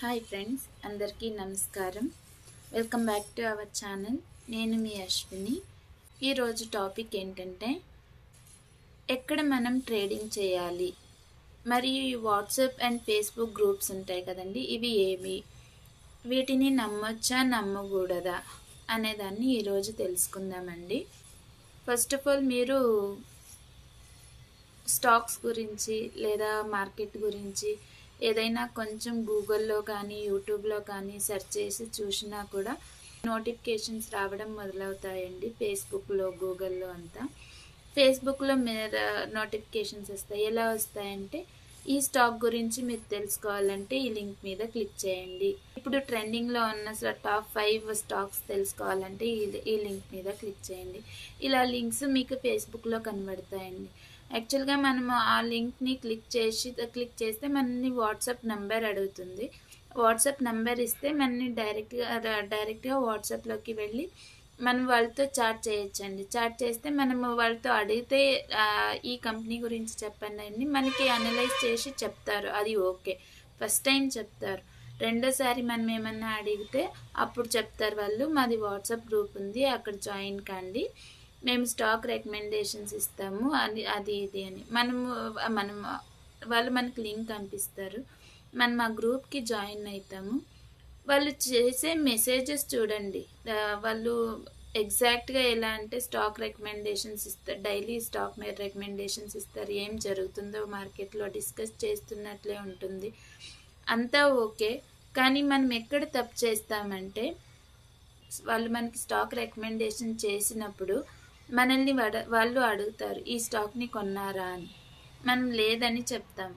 Hi friends అందరికీ నమస్కారం. Welcome back to our channel. నేను మీ అశ్విని. ఈరోజు టాపిక్ ఏంటంటే ఎక్కడ మనం ట్రేడింగ్ చేయాలి? మరియు ఈ వాట్సాప్ అండ్ ఫేస్బుక్ గ్రూప్స్ ఉంటాయి కదండి ఇవి ఏవి? వీటిని నమ్మొచ్చా నమ్మకూడదా అనేదాన్ని ఈరోజు తెలుసుకుందామండి. ఫస్ట్ ఆఫ్ ఆల్ మీరు స్టాక్స్ గురించి లేదా మార్కెట్ గురించి ఏదైనా కొంచెం గూగుల్లో కానీ యూట్యూబ్లో కానీ సెర్చ్ చేసి చూసినా కూడా నోటిఫికేషన్స్ రావడం మొదలవుతాయండి ఫేస్బుక్లో గూగుల్లో అంతా. ఫేస్బుక్లో మీరు నోటిఫికేషన్స్ వస్తాయి. ఎలా వస్తాయంటే ఈ స్టాక్ గురించి మీరు తెలుసుకోవాలంటే ఈ లింక్ మీద క్లిక్ చేయండి. ఇప్పుడు ట్రెండింగ్లో ఉన్న టాప్ ఫైవ్ స్టాక్స్ తెలుసుకోవాలంటే ఈ ఈ లింక్ మీద క్లిక్ చేయండి. ఇలా లింక్స్ మీకు ఫేస్బుక్లో కనబడతాయండి. యాక్చువల్గా మనము ఆ లింక్ని క్లిక్ చేసి క్లిక్ చేస్తే మనని వాట్సాప్ నెంబర్ అడుగుతుంది. వాట్సాప్ నెంబర్ ఇస్తే మనని డైరెక్ట్గా డైరెక్ట్గా వాట్సాప్లోకి వెళ్ళి మనం వాళ్ళతో చాట్ చేయొచ్చండి. చాట్ చేస్తే మనము వాళ్ళతో అడిగితే ఈ కంపెనీ గురించి చెప్పండి అండి మనకి అనలైజ్ చేసి చెప్తారు. అది ఓకే. ఫస్ట్ టైం చెప్తారు. రెండోసారి మనం ఏమన్నా అడిగితే అప్పుడు చెప్తారు వాళ్ళు. మాది వాట్సాప్ గ్రూప్ ఉంది అక్కడ జాయిన్ కండి. మేము స్టాక్ రికమెండేషన్స్ ఇస్తాము అది అది ఇది అని. మనము మనం వాళ్ళు మనకు లింక్ పంపిస్తారు మనం ఆ గ్రూప్కి జాయిన్ అవుతాము వాళ్ళు చేసే మెసేజెస్ చూడండి. వాళ్ళు ఎగ్జాక్ట్గా ఎలా అంటే స్టాక్ రికమెండేషన్స్ ఇస్తారు డైలీ స్టాక్ మీద రికమెండేషన్స్ ఇస్తారు. ఏం జరుగుతుందో మార్కెట్లో డిస్కస్ చేస్తున్నట్లే ఉంటుంది. అంతా ఓకే. కానీ మనం ఎక్కడ తప్పు చేస్తామంటే వాళ్ళు మనకి స్టాక్ రికమెండేషన్ చేసినప్పుడు మనల్ని వాళ్ళు అడుగుతారు ఈ స్టాక్ని కొన్నారా అని. మనం లేదని చెప్తాం.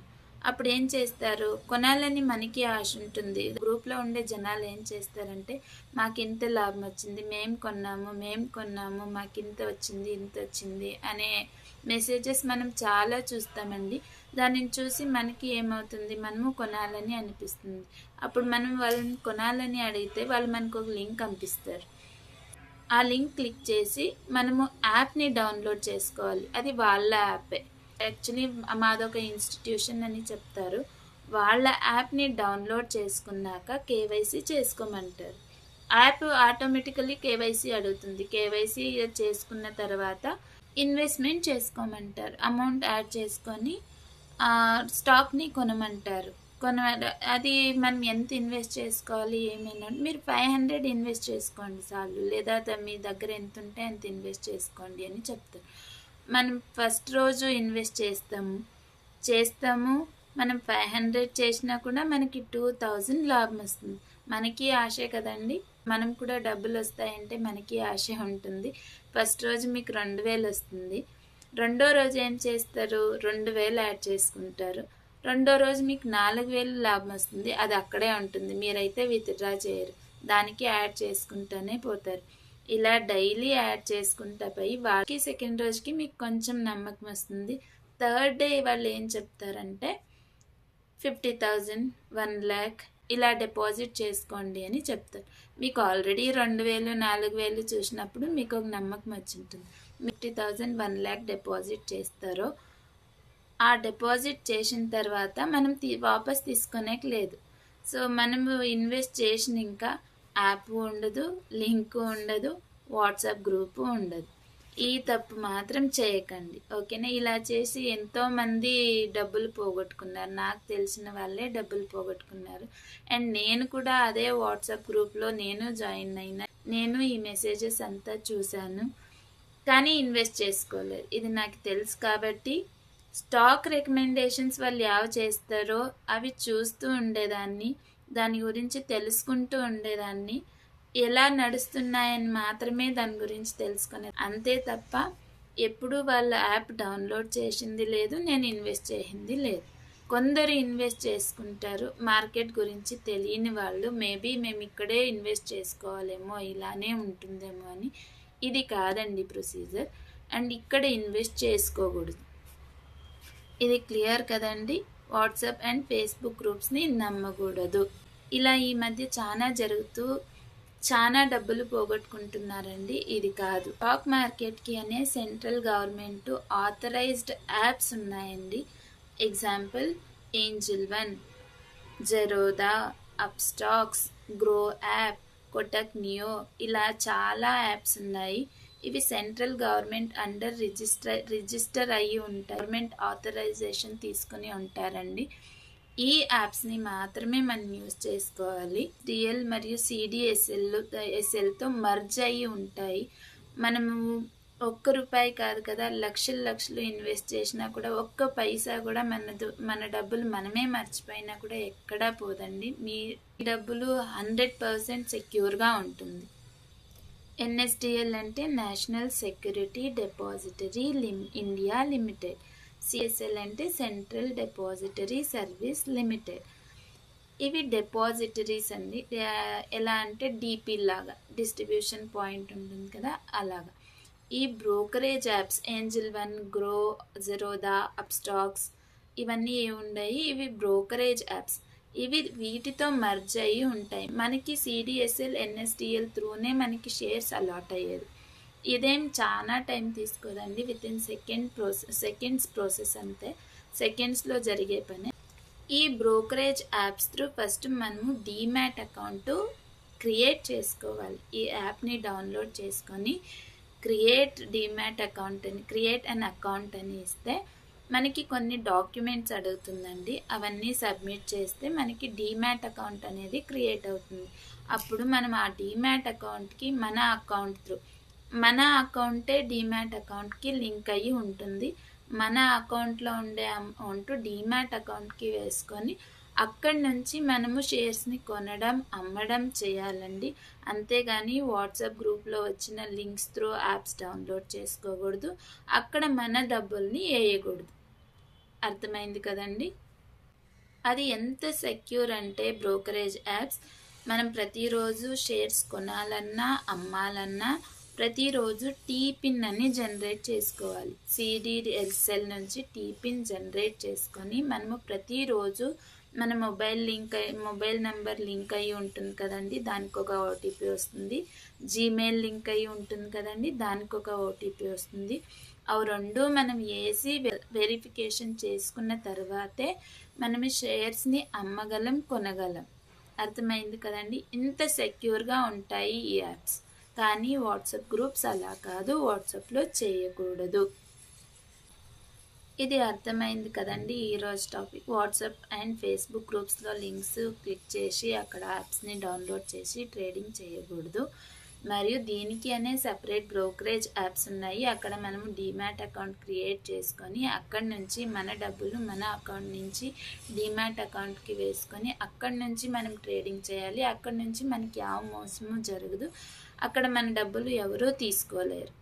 అప్పుడు ఏం చేస్తారు? కొనాలని మనకి ఆశ ఉంటుంది. గ్రూప్లో ఉండే జనాలు ఏం చేస్తారంటే మాకు ఇంత లాభం వచ్చింది మేము కొన్నాము మేము కొన్నాము మాకు ఇంత వచ్చింది ఇంత వచ్చింది అనే మెసేజెస్ మనం చాలా చూస్తామండి. దానిని చూసి మనకి ఏమవుతుంది? మనము కొనాలని అనిపిస్తుంది. అప్పుడు మనం వాళ్ళని కొనాలని అడిగితే వాళ్ళు మనకు ఒక లింక్ పంపిస్తారు. ఆ లింక్ క్లిక్ చేసి మనము యాప్ని డౌన్లోడ్ చేసుకోవాలి. అది వాళ్ళ యాపే. యాక్చువల్లీ మాదొక ఇన్స్టిట్యూషన్ అని చెప్తారు. వాళ్ళ యాప్ని డౌన్లోడ్ చేసుకున్నాక కేవైసీ చేసుకోమంటారు. యాప్ ఆటోమేటికలీ కేవైసీ అడుగుతుంది. కేవైసీ చేసుకున్న తర్వాత ఇన్వెస్ట్మెంట్ చేసుకోమంటారు. అమౌంట్ యాడ్ చేసుకొని స్టాక్ని కొనమంటారు. కొన అది మనం ఎంత ఇన్వెస్ట్ చేసుకోవాలి ఏమైనా మీరు ఫైవ్ హండ్రెడ్ ఇన్వెస్ట్ చేసుకోండి చాలు. లేదా మీ దగ్గర ఎంత ఉంటే అంత ఇన్వెస్ట్ చేసుకోండి అని చెప్తారు. మనం ఫస్ట్ రోజు ఇన్వెస్ట్ చేస్తాము. చేస్తాము మనం ఫైవ్ హండ్రెడ్ చేసినా కూడా మనకి టూ థౌజండ్ లాభం వస్తుంది. మనకి ఆశే కదండి. మనం కూడా డబ్బులు వస్తాయంటే మనకి ఆశ ఉంటుంది. ఫస్ట్ రోజు మీకు రెండు వేలు వస్తుంది. రెండో రోజు ఏం చేస్తారు? రెండు వేలు యాడ్ చేసుకుంటారు. రెండో రోజు మీకు నాలుగు వేలు లాభం వస్తుంది. అది అక్కడే ఉంటుంది. మీరైతే విత్డ్రా చేయరు. దానికి యాడ్ చేసుకుంటూనే పోతారు. ఇలా డైలీ యాడ్ చేసుకుంటా పోయి వాటికి సెకండ్ రోజుకి మీకు కొంచెం నమ్మకం వస్తుంది. థర్డ్ డే వాళ్ళు ఏం చెప్తారంటే ఫిఫ్టీ థౌజండ్ వన్ ల్యాక్ ఇలా డిపాజిట్ చేసుకోండి అని చెప్తారు. మీకు ఆల్రెడీ రెండు వేలు నాలుగు వేలు చూసినప్పుడు మీకు ఒక నమ్మకం వచ్చి ఉంటుంది fifty thousand one lakh deposit చేస్తారో ఆ డిపాజిట్ చేసిన తర్వాత మనం తీ వాపస్ తీసుకునేకి లేదు సో మనము ఇన్వెస్ట్ చేసిన ఇంకా యాప్ ఉండదు లింక్ ఉండదు వాట్సాప్ గ్రూపు ఉండదు. ఈ తప్పు మాత్రం చేయకండి. ఓకేనా? ఇలా చేసి ఎంతోమంది డబ్బులు పోగొట్టుకున్నారు. నాకు తెలిసిన వాళ్ళే డబ్బులు పోగొట్టుకున్నారు. అండ్ నేను కూడా అదే వాట్సాప్ గ్రూప్లో నేను జాయిన్ అయినా నేను ఈ మెసేజెస్ అంతా చూశాను. కానీ ఇన్వెస్ట్ చేసుకోలేదు. ఇది నాకు తెలుసు కాబట్టి స్టాక్ రికమెండేషన్స్ వాళ్ళు యావ చేస్తారో అవి చూస్తూ ఉండేదాన్ని దాని గురించి తెలుసుకుంటూ ఉండేదాన్ని. ఎలా నడుస్తున్నాయని మాత్రమే దాని గురించి తెలుసుకునేది. అంతే తప్ప ఎప్పుడు వాళ్ళ యాప్ డౌన్లోడ్ చేసింది లేదు నేను ఇన్వెస్ట్ చేసింది లేదు. కొందరు ఇన్వెస్ట్ చేసుకుంటారు. మార్కెట్ గురించి తెలియని వాళ్ళు మేబీ మేము ఇక్కడే ఇన్వెస్ట్ చేసుకోవాలేమో ఇలానే ఉంటుందేమో అని. ఇది కాదండి ప్రొసీజర్. అండ్ ఇక్కడ ఇన్వెస్ట్ చేసుకోకూడదు. ఇది క్లియర్ కదండి. వాట్సాప్ అండ్ ఫేస్బుక్ గ్రూప్స్ని నమ్మకూడదు. ఇలా ఈ మధ్య చాలా జరుగుతూ చాలా డబ్బులు పోగొట్టుకుంటున్నారండి. ఇది కాదు. స్టాక్ మార్కెట్కి అనే సెంట్రల్ గవర్నమెంట్ ఆథరైజ్డ్ యాప్స్ ఉన్నాయండి. Example Angel One Zerodha Upstox Groww app Kotak Neo ఇలా చాలా యాప్స్ ఉన్నాయి. ఇవి central government under register register అయ్యి ఉంటాయి. గవర్నమెంట్ ఆథరైజేషన్ తీసుకుని ఉంటారండి. ఈ యాప్స్ని మాత్రమే మనం యూజ్ చేసుకోవాలి. డిఎల్ మరియు సిడిఎస్ఎల్ ఎస్ఎల్తో మర్జ్ అయ్యి ఉంటాయి. మనము ఒక్క రూపాయి కాదు కదా లక్షలు లక్షలు ఇన్వెస్ట్ చేసినా కూడా ఒక్క పైసా కూడా మన దు- మన డబ్బులు మనమే మర్చిపోయినా కూడా ఎక్కడా పోదండి. మీ డబ్బులు హండ్రెడ్ పర్సెంట్ సెక్యూర్గా ఉంటుంది. ఎన్ఎస్డిఎల్ అంటే national security depository లిమ్ India limited. CSL అంటే సెంట్రల్ డిపాజిటరీ సర్వీస్ లిమిటెడ్. ఇవి డిపాజిటరీస్ అండి. ఎలా అంటే డిపి లాగా డిస్ట్రిబ్యూషన్ పాయింట్ ఉంటుంది కదా అలాగా. ఈ brokerage apps Angel One Groww Zerodha Upstox ఇవన్నీ ఏముండయి? ఇవి బ్రోకరేజ్ యాప్స్. ఇవి వీటితో మర్జ్ అయ్యి ఉంటాయి. మనకి సిడిఎస్ఎల్ ఎన్ఎస్డిఎల్ త్రూనే మనకి షేర్స్ అలాట్ అయ్యేది. ఇదేం చాలా time తీసుకోదండి. With in second process seconds process అంతే సెకండ్స్లో జరిగే పని. ఈ బ్రోకరేజ్ యాప్స్ త్రూ ఫస్ట్ మనము డీమ్యాట్ అకౌంట్ క్రియేట్ చేసుకోవాలి. ఈ యాప్ని డౌన్లోడ్ చేసుకొని క్రియేట్ డీమ్యాట్ అకౌంట్ అని క్రియేట్ అన్ అకౌంట్ అని ఇస్తే మనకి కొన్ని డాక్యుమెంట్స్ అడుగుతుందండి. అవన్నీ సబ్మిట్ చేస్తే మనకి డీమ్యాట్ అకౌంట్ అనేది క్రియేట్ అవుతుంది. అప్పుడు మనం ఆ డీమ్యాట్ అకౌంట్కి మన అకౌంట్ త్రూ మన అకౌంటే డీమ్యాట్ అకౌంట్కి లింక్ అయ్యి ఉంటుంది. మన అకౌంట్లో ఉండే అమౌంట్ డీమ్యాట్ అకౌంట్కి వేసుకొని అక్కడి నుంచి మనము షేర్స్ని కొనడం అమ్మడం చేయాలండి. అంతేగాని వాట్సాప్ గ్రూప్లో వచ్చిన లింక్స్ త్రూ యాప్స్ డౌన్లోడ్ చేసుకోకూడదు. అక్కడ మన డబ్బుల్ని వేయకూడదు అర్థమైంది కదండి? అది ఎంత సెక్యూర్ అంటే బ్రోకరేజ్ యాప్స్. మనం ప్రతిరోజు షేర్స్ కొనాలన్నా అమ్మాలన్నా ప్రతిరోజు టీ పిన్ అని జనరేట్ చేసుకోవాలి. సిడిఎస్ఎల్ నుంచి టీ పిన్ జనరేట్ చేసుకొని మనము ప్రతిరోజు మన మొబైల్ లింక్ అయి మొబైల్ నెంబర్ లింక్ అయి ఉంటుంది కదండి దానికి ఒక ఓటీపీ వస్తుంది. జీమెయిల్ లింక్ అయి ఉంటుంది కదండి దానికి ఒక ఓటీపీ వస్తుంది. అవి రెండు మనం వేసి వెరిఫికేషన్ చేసుకున్న తర్వాతే మనం షేర్స్ని అమ్మగలం కొనగలం. అర్థమైంది కదండి? ఇంత సెక్యూర్గా ఉంటాయి ఈ యాప్స్. కానీ వాట్సాప్ గ్రూప్స్ అలా కాదు వాట్సాప్లో చేయకూడదు. ఇది అర్థమైంది కదండి ఈరోజు టాపిక్. వాట్సాప్ అండ్ ఫేస్బుక్ గ్రూప్స్లో లింక్స్ క్లిక్ చేసి అక్కడ యాప్స్ని డౌన్లోడ్ చేసి ట్రేడింగ్ చేయకూడదు. మరియు దీనికి అనే సపరేట్ బ్రోకరేజ్ యాప్స్ ఉన్నాయి. అక్కడ మనము డీమ్యాట్ అకౌంట్ క్రియేట్ చేసుకొని అక్కడి నుంచి మన డబ్బులు మన అకౌంట్ నుంచి డీమ్యాట్ అకౌంట్కి వేసుకొని అక్కడి నుంచి మనం ట్రేడింగ్ చేయాలి. అక్కడి నుంచి మనకి ಯಾವ మోసము జరగదు. అక్కడ మన డబ్బులు ఎవరూ తీసుకోలేరు.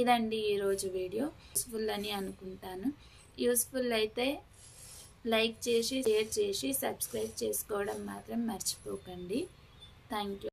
ఇదండి ఈరోజు వీడియో. యూస్ఫుల్ అని అనుకుంటాను. యూస్ఫుల్ అయితే లైక్ చేసి షేర్ చేసి సబ్స్క్రైబ్ చేసుకోవడం మాత్రం మర్చిపోకండి. Thank you